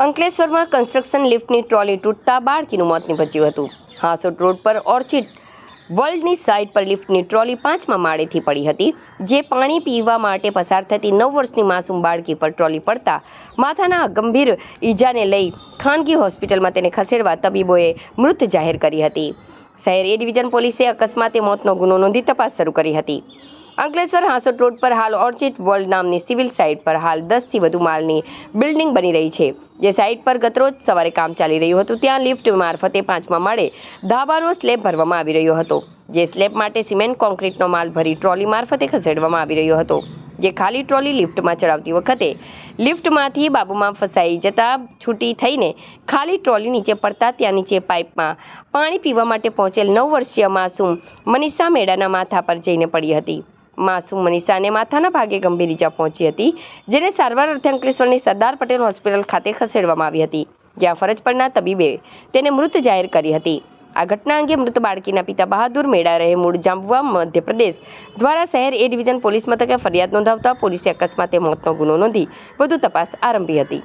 અંકલેશ્વરમાં construction લિફ્ટની trolley તૂટતા બાળકીનું મોત નીપજ્યું હતું. હાંસોટ રોડ પર ઓર્ચિડ વર્લ્ડની સાઇડ પર લિફ્ટની ટ્રોલી પાંચમા માળેથી પડી હતી, જે પાણી પીવા માટે પસાર થતી નવ વર્ષની માસૂમ બાળકી પર ટ્રોલી પડતા માથાના ગંભીર ઈજાને લઈ ખાનગી હોસ્પિટલમાં તેને ખસેડવા તબીબોએ મૃત જાહેર કરી હતી. શહેર એ ડિવિઝન પોલીસે અકસ્માતે મોતનો ગુનો નોંધી તપાસ શરૂ કરી હતી. અંકલેશ્વર હાંસોટ રોડ પર હાલ ઓર્ચિડ વર્લ્ડ નામની સિવિલ સાઇટ પર હાલ દસથી વધુ માળની બિલ્ડિંગ બની રહી છે. જે સાઇટ પર ગતરોજ સવારે કામ ચાલી રહ્યું હતું, ત્યાં લિફ્ટ મારફતે પાંચમા માળે ધાબાનો સ્લેબ ભરવામાં આવી રહ્યો હતો. જે સ્લેબ માટે સિમેન્ટ કોન્ક્રીટનો માલ ભરી ટ્રોલી મારફતે ખસેડવામાં આવી રહ્યો હતો. જે ખાલી ટ્રોલી લિફ્ટમાં ચડાવતી વખતે લિફ્ટમાંથી બાબુમાં ફસાઈ જતા છૂટી થઈને ખાલી ટ્રોલી નીચે પડતા ત્યાં નીચે પાઇપમાં પાણી પીવા માટે પહોંચેલ નવ વર્ષીય માસૂમ મનીષા મેડાના માથા પર જઈને પડી હતી. માસૂમ મનીષાને માથાના ભાગે ગંભીર ઈજા પહોંચી હતી, જેને સારવાર અર્થે અંકલેશ્વરની સરદાર પટેલ હોસ્પિટલ ખાતે ખસેડવામાં આવી હતી, જ્યાં ફરજ પરના તબીબે તેને મૃત જાહેર કરી હતી. આ ઘટના અંગે મૃત બાળકીના પિતા બહાદુર મેળા રહે મૂળ જાંબુવા મધ્યપ્રદેશ દ્વારા શહેર એ ડિવિઝન પોલીસ મથકે ફરિયાદ નોંધાવતા પોલીસે અકસ્માતે મોતનો ગુનો નોંધી વધુ તપાસ આરંભી હતી.